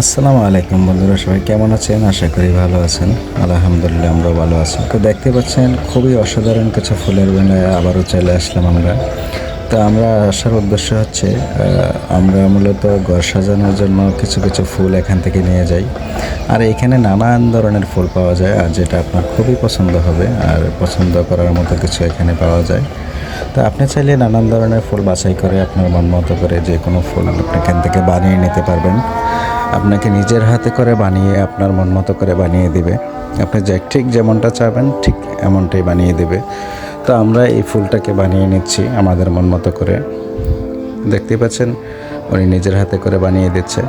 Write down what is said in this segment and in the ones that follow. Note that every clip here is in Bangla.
আসসালামু আলাইকুম বন্ধুরা, সবাই কেমন আছেন? আশা করি ভালো আছেন। আলহামদুলিল্লাহ আমরাও ভালো আছি। তো দেখতে পাচ্ছেন, খুবই অসাধারণ কিছু ফুলের বেলায় আবারও চলে আসলাম আমরা। তো আমরা আসার উদ্দেশ্য হচ্ছে আমরা মূলত ঘর সাজানোর জন্য কিছু কিছু ফুল এখান থেকে নিয়ে যাই। আর এখানে নানান ধরনের ফুল পাওয়া যায়, আর যেটা আপনার খুবই পছন্দ হবে, আর পছন্দ করার মতো কিছু এখানে পাওয়া যায়। তো আপনি চাইলে নানান ধরনের ফুল বাছাই করে আপনার মন মতো করে যে কোনো ফুল আপনি এখান থেকে বানিয়ে নিতে পারবেন। আপনাকে নিজের হাতে করে বানিয়ে আপনার মন মতো করে বানিয়ে দিবে। আপনি যে ঠিক যেমনটা চাবেন, ঠিক এমনটাই বানিয়ে দেবে। তো আমরা এই ফুলটাকে বানিয়ে নিচ্ছি আমাদের মন মতো করে। দেখতে পাচ্ছেন, উনি নিজের হাতে করে বানিয়ে দিচ্ছে।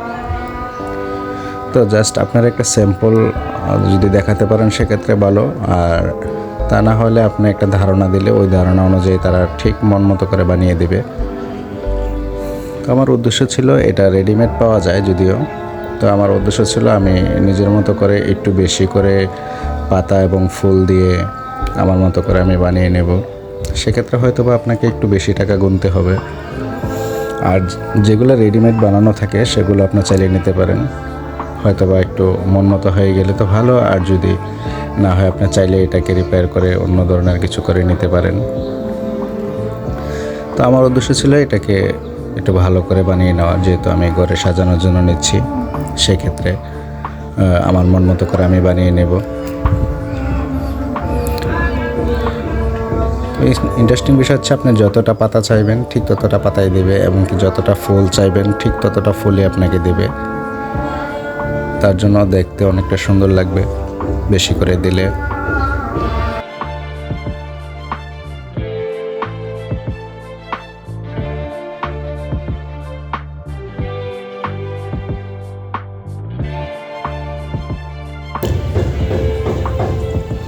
তো জাস্ট আপনার একটা স্যাম্পল যদি দেখাতে পারেন সেক্ষেত্রে ভালো। আর তা না হলে আপনি একটা ধারণা দিলে ওই ধারণা অনুযায়ী তারা ঠিক মন মতো করে বানিয়ে দিবে। আমার উদ্দেশ্য ছিল এটা রেডিমেড পাওয়া যায় যদিও। তো আমার উদ্দেশ্য ছিল আমি নিজের মতো করে একটু বেশি করে পাতা এবং ফুল দিয়ে আমার মতো করে আমি বানিয়ে নেব। সেক্ষেত্রে হয়তো বা আপনাকে একটু বেশি টাকা গুনতে হবে। আর যেগুলো রেডিমেড বানানো থাকে, সেগুলো আপনার চালিয়ে নিতে পারেন। হয়তো বা একটু মন মতো হয়ে গেলে তো ভালো, আর যদি না হয় আপনি চাইলে এটাকে রিপেয়ার করে অন্য ধরনের কিছু করে নিতে পারেন। তো আমার উদ্দেশ্য ছিল এটাকে একটু ভালো করে বানিয়ে নেওয়া, যেহেতু আমি ঘরে সাজানোর জন্য নিচ্ছি। সেক্ষেত্রে আমার মন মতো করে আমি বানিয়ে নেব। ইন্টারেস্টিং বিষয় হচ্ছে আপনি যতটা পাতা চাইবেন ঠিক ততটা পাতাই দেবে এবং কি যতটা ফুল চাইবেন ঠিক ততটা ফুলই আপনাকে দেবে। তার জন্য দেখতে অনেকটা সুন্দর লাগবে। বেশি করে দিলে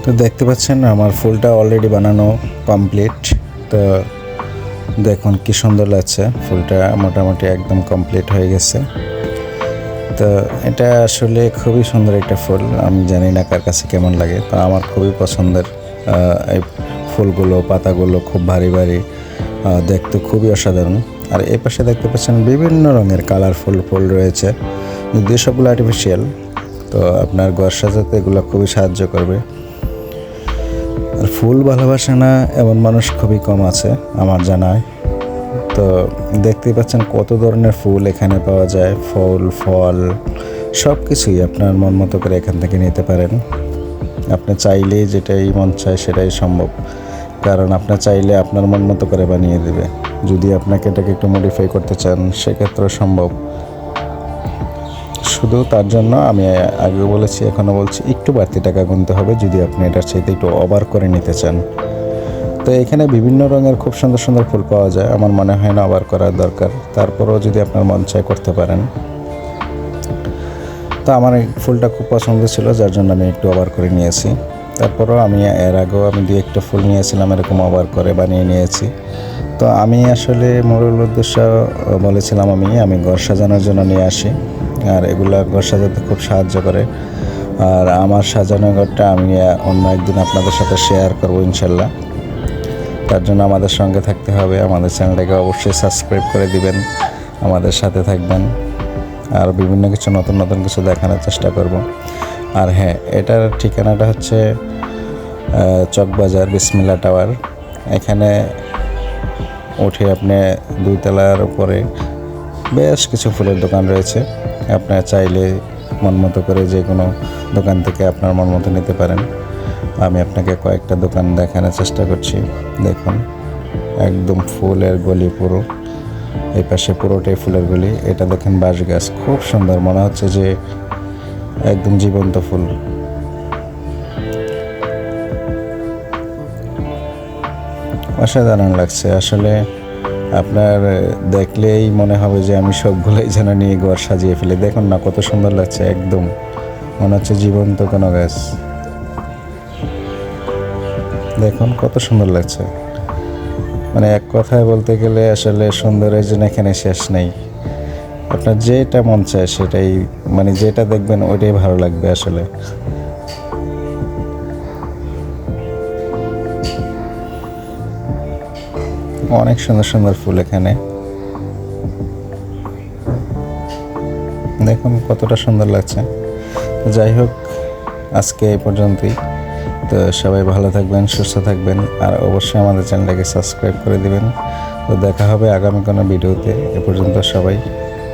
তো দেখতে পাচ্ছেন, আমার ফুলটা অলরেডি বানানো কমপ্লিট তো দেখুন কি সুন্দর লাগছে, ফুলটা মোটামুটি একদম কমপ্লিট হয়ে গেছে। তো এটা আসলে খুবই সুন্দর একটা ফুল, আমি জানি না কার কাছে কেমন লাগে, তো আমার খুবই পছন্দের এই ফুলগুলো, পাতাগুলো খুব ভারী ভারী দেখতে খুবই অসাধারণ। আর এই পাশে দেখতে পাচ্ছেন বিভিন্ন রঙের কালারফুল ফুল রয়েছে যদিও সবগুলো আর্টিফিশিয়াল তো আপনার ঘর সাজাতে এগুলো খুবই সাহায্য করবে। আর ফুল ভালোবাসে না, এমন মানুষ খুবই কম আছে আমার জানায়। তো দেখতেই পাচ্ছেন কত ধরনের ফুল এখানে পাওয়া যায়। ফুল, ফল সব কিছুই আপনার মন মতো করে এখান থেকে নিতে পারেন। আপনি চাইলেই যেটাই মন চায় সেটাই সম্ভব। কারণ আপনি চাইলে আপনার মন মতো করে বানিয়ে দেবে। যদি আপনাকে এটাকে একটু মডিফাই করতে চান সেক্ষেত্রে সম্ভব। শুধু তার জন্য আমি আগে বলেছি, এখনও বলছি, একটু বাড়তি টাকা গুনতে হবে যদি আপনি এটার চাইতে একটু ওভার করে নিতে চান। তো এখানে বিভিন্ন রঙের খুব সুন্দর সুন্দর ফুল পাওয়া যায়, আমার মনে হয় না ওভার করার দরকার। তারপরেও যদি আপনার মন চায় করতে পারেন। তো আমার এই ফুলটা খুব পছন্দ ছিল, যার জন্য আমি একটু ওভার করে নিয়েছি। তারপরেও আমি এর আগেও আমি দু একটা ফুল নিয়েছিলাম, এরকম ওভার করে বানিয়ে নিয়েছি। তো আমি আসলে মূল উদ্দেশ্য বলেছিলাম আমি আমি ঘর সাজানোর জন্য নিয়ে আসি। আর এগুলা ঘর সাজাতে খুব সাহায্য করে। আর আমার সাজানো ঘরটা আমি অন্য একদিন আপনাদের সাথে শেয়ার করব ইনশাল্লাহ। তার জন্য আমাদের সঙ্গে থাকতে হবে। আমাদের চ্যানেলটাকে অবশ্যই সাবস্ক্রাইব করে দিবেন, আমাদের সাথে থাকবেন। আর বিভিন্ন কিছু নতুন নতুন কিছু দেখানোর চেষ্টা করব। আর হ্যাঁ এটার ঠিকানাটা হচ্ছে চকবাজার বিসমিল্লা টাওয়ার। এখানে উঠে আপনি দুইতলার উপরে বেশ কিছু ফুলের দোকান রয়েছে। আপনার চাইলে মন মতো করে যে কোনো দোকান থেকে আপনার মন মতো নিতে পারেন। আমি আপনাকে কয়েকটা দোকান দেখানোর চেষ্টা করছি। দেখুন, একদম ফুলের গলি পুরো। এই পাশে পুরোটাই ফুলের গলি। এটা দেখেন বাঁশ গাছ। খুব সুন্দর। মনে হচ্ছে যে একদম জীবন্ত ফুল। অসাধারণ লাগছে। আসলে আপনার দেখলেই মনে হবে যে আমি সবগুলোই যেন নিয়ে ঘর সাজিয়ে ফেলি। দেখুন না, কত সুন্দর লাগছে, একদম। মনে হচ্ছে জীবন্ত কোনো গাছ। দেখুন, কত সুন্দর লাগছে। মানে এক কথায় বলতে গেলে আসলে সুন্দরের জন্য এখানে শেষ নেই। আপনার যেটা মন চায় সেটাই মানে যেটা দেখবেন ওইটাই ভালো লাগবে আসলে। অনেক সুন্দর সুন্দর ফুল এখানে। দেখুন কতটা সুন্দর লাগছে। যাই হোক, আজকে এই পর্যন্তই। তো সবাই ভালো থাকবেন, সুস্থ থাকবেন, আর অবশ্যই আমাদের চ্যানেলটাকে সাবস্ক্রাইব করে দিবেন। তো দেখা হবে আগামী কোনো ভিডিওতে। এ পর্যন্ত সবাই